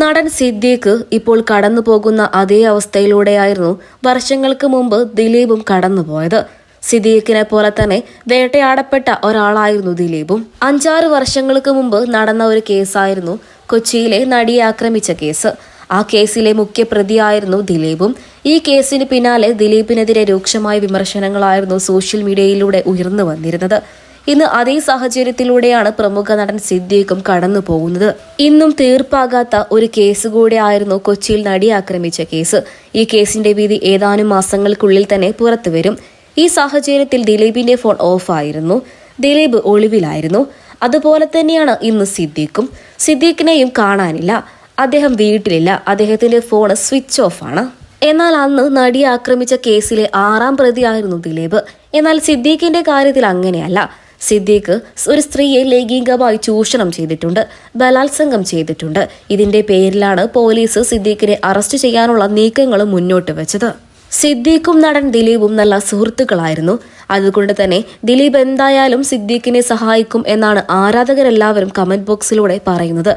നടൻ സിദ്ദീഖ് ഇപ്പോൾ കടന്നു പോകുന്ന അതേ അവസ്ഥയിലൂടെയായിരുന്നു വർഷങ്ങൾക്ക് മുമ്പ് ദിലീപും കടന്നുപോയത്. സിദ്ദീഖിനെ പോലെ തന്നെ വേട്ടയാടപ്പെട്ട ഒരാളായിരുന്നു ദിലീപും. അഞ്ചാറ് വർഷങ്ങൾക്ക് മുമ്പ് നടന്ന ഒരു കേസായിരുന്നു കൊച്ചിയിലെ നടിയെ ആക്രമിച്ച കേസ്. ആ കേസിലെ മുഖ്യ പ്രതിയായിരുന്നു ദിലീപും. ഈ കേസിന് പിന്നാലെ ദിലീപിനെതിരെ രൂക്ഷമായ വിമർശനങ്ങളായിരുന്നു സോഷ്യൽ മീഡിയയിലൂടെ ഉയർന്നു വന്നിരുന്നത്. ഇന്ന് അതേ സാഹചര്യത്തിലൂടെയാണ് പ്രമുഖ നടൻ സിദ്ദീഖും കടന്നു പോകുന്നത്. ഇന്നും തീർപ്പാകാത്ത ഒരു കേസ് കൂടെ ആയിരുന്നു കൊച്ചിയിൽ നടി ആക്രമിച്ച കേസ് ഈ കേസിന്റെ വിധി ഏതാനും മാസങ്ങൾക്കുള്ളിൽ തന്നെ പുറത്തുവരും ഈ സാഹചര്യത്തിൽ ദിലീപിന്റെ ഫോൺ ഓഫായിരുന്നു ദിലീപ് ഒളിവിലായിരുന്നു. അതുപോലെ തന്നെയാണ് ഇന്ന് സിദ്ദീഖും. സിദ്ദീഖിനെയും കാണാനില്ല. അദ്ദേഹം വീട്ടിലില്ല. അദ്ദേഹത്തിന്റെ ഫോൺ സ്വിച്ച് ഓഫ് ആണ്. എന്നാൽ അന്ന് നടിയെ ആക്രമിച്ച കേസിലെ ആറാം പ്രതിയായിരുന്നു ദിലീപ്. എന്നാൽ സിദ്ദീഖിന്റെ കാര്യത്തിൽ അങ്ങനെയല്ല. സിദ്ദീഖ് ഒരു സ്ത്രീയെ ലൈംഗികമായി ചൂഷണം ചെയ്തിട്ടുണ്ട് ബലാത്സംഗം ചെയ്തിട്ടുണ്ട്. ഇതിന്റെ പേരിലാണ് പോലീസ് സിദ്ദീഖിനെ അറസ്റ്റ് ചെയ്യാനുള്ള നീക്കങ്ങൾ മുന്നോട്ട് വെച്ചത്. സിദ്ദീഖും നടൻ ദിലീപും നല്ല സുഹൃത്തുക്കളായിരുന്നു. അതുകൊണ്ട് തന്നെ ദിലീപ് എന്തായാലും സിദ്ദീഖിനെ സഹായിക്കും എന്നാണ് ആരാധകരെല്ലാവരും കമന്റ് ബോക്സിലൂടെ പറയുന്നത്.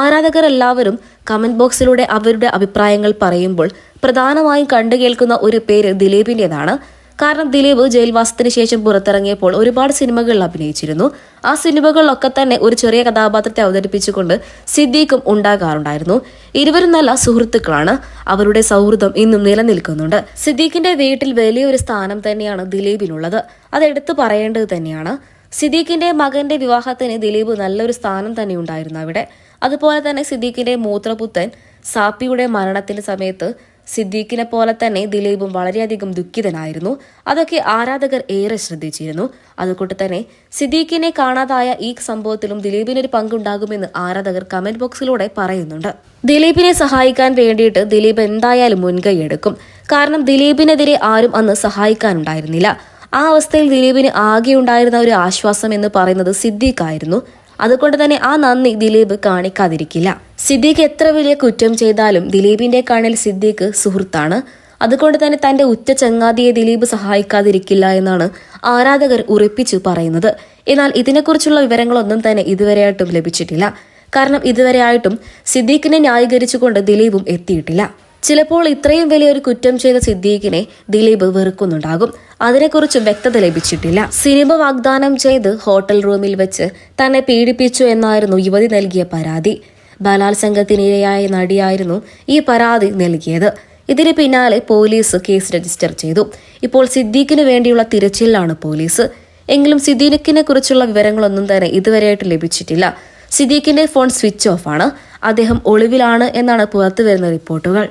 ആരാധകർ എല്ലാവരും കമന്റ് ബോക്സിലൂടെ അവരുടെ അഭിപ്രായങ്ങൾ പറയുമ്പോൾ പ്രധാനമായും കണ്ടു കേൾക്കുന്ന ഒരു പേര് ദിലീപിന്റേതാണ്. കാരണം ദിലീപ് ജയിൽവാസത്തിന് ശേഷം പുറത്തിറങ്ങിയപ്പോൾ ഒരുപാട് സിനിമകളിൽ അഭിനയിച്ചിരുന്നു. ആ സിനിമകളിലൊക്കെ തന്നെ ഒരു ചെറിയ കഥാപാത്രത്തെ അവതരിപ്പിച്ചുകൊണ്ട് സിദ്ദീഖും ഉണ്ടാകാറുണ്ടായിരുന്നു. ഇരുവരും നല്ല സുഹൃത്തുക്കളാണ്. അവരുടെ സൗഹൃദം ഇന്നും നിലനിൽക്കുന്നുണ്ട്. സിദ്ദീഖിന്റെ വീട്ടിൽ വലിയൊരു സ്ഥാനം തന്നെയാണ് ദിലീപിനുള്ളത്. അത് എടുത്തു പറയേണ്ടത് തന്നെയാണ്. സിദ്ദീഖിന്റെ മകന്റെ വിവാഹത്തിന് ദിലീപ് നല്ലൊരു സ്ഥാനം തന്നെ ഉണ്ടായിരുന്നു അവിടെ. അതുപോലെ തന്നെ സിദ്ദീഖിന്റെ മൂത്രപുത്തൻ സാപ്പിയുടെ മരണത്തിന്റെ സമയത്ത് സിദ്ദീഖിനെ പോലെ തന്നെ ദിലീപും വളരെയധികം ദുഃഖിതനായിരുന്നു. അതൊക്കെ ആരാധകർ ഏറെ ശ്രദ്ധിച്ചിരുന്നു. അതുകൊണ്ട് തന്നെ സിദ്ദീഖിനെ കാണാതായ ഈ സംഭവത്തിലും ദിലീപിനൊരു പങ്കുണ്ടാകുമെന്ന് ആരാധകർ കമന്റ് ബോക്സിലൂടെ പറയുന്നുണ്ട്. ദിലീപിനെ സഹായിക്കാൻ വേണ്ടിയിട്ട് ദിലീപ് എന്തായാലും മുൻകൈ എടുക്കും. കാരണം ദിലീപിനെതിരെ ആരും അന്ന് സഹായിക്കാനുണ്ടായിരുന്നില്ല. ആ അവസ്ഥയിൽ ദിലീപിന് ആകെ ഉണ്ടായിരുന്ന ഒരു ആശ്വാസം എന്ന് പറയുന്നത് സിദ്ദീഖായിരുന്നു അതുകൊണ്ട് തന്നെ ആ നന്ദി ദിലീപ് കാണിക്കാതിരിക്കില്ല. സിദ്ദീഖ് എത്ര വലിയ കുറ്റം ചെയ്താലും ദിലീപിന്റെ കണ്ണിൽ സിദ്ദീഖ് സുഹൃത്താണ്. അതുകൊണ്ട് തന്നെ തന്റെ ഉറ്റ ചങ്ങാതിയെ ദിലീപ് സഹായിക്കാതിരിക്കില്ല എന്നാണ് ആരാധകർ ഉറപ്പിച്ചു പറയുന്നത്. എന്നാൽ ഇതിനെക്കുറിച്ചുള്ള വിവരങ്ങളൊന്നും തന്നെ ഇതുവരെയായിട്ടും ലഭിച്ചിട്ടില്ല. കാരണം ഇതുവരെയായിട്ടും സിദ്ദീഖിനെ ന്യായീകരിച്ചുകൊണ്ട് ദിലീപും എത്തിയിട്ടില്ല. ചിലപ്പോൾ ഇത്രയും വലിയൊരു കുറ്റം ചെയ്ത സിദ്ദീഖിനെ ദിലീപ് വെറുക്കുന്നുണ്ടാകും. അതിനെക്കുറിച്ച് വ്യക്തത ലഭിച്ചിട്ടില്ല. സിനിമ വാഗ്ദാനം ചെയ്ത് ഹോട്ടൽ റൂമിൽ വെച്ച് തന്നെ പീഡിപ്പിച്ചു എന്നായിരുന്നു യുവതി നൽകിയ പരാതി. ബലാത്സംഗത്തിനിരയായ നടിയായിരുന്നു ഈ പരാതി നൽകിയത്. ഇതിന് പിന്നാലെ പോലീസ് കേസ് രജിസ്റ്റർ ചെയ്തു. ഇപ്പോൾ സിദ്ദീഖിന് വേണ്ടിയുള്ള തിരച്ചിലാണ് പോലീസ്. എങ്കിലും സിദ്ദീഖിനെ കുറിച്ചുള്ള വിവരങ്ങളൊന്നും തന്നെ ഇതുവരെയായിട്ട് ലഭിച്ചിട്ടില്ല. സിദ്ദീഖിന്റെ ഫോൺ സ്വിച്ച് ഓഫ് ആണ് അദ്ദേഹം ഒളിവിലാണ് എന്നാണ് പുറത്തുവരുന്ന റിപ്പോർട്ടുകൾ.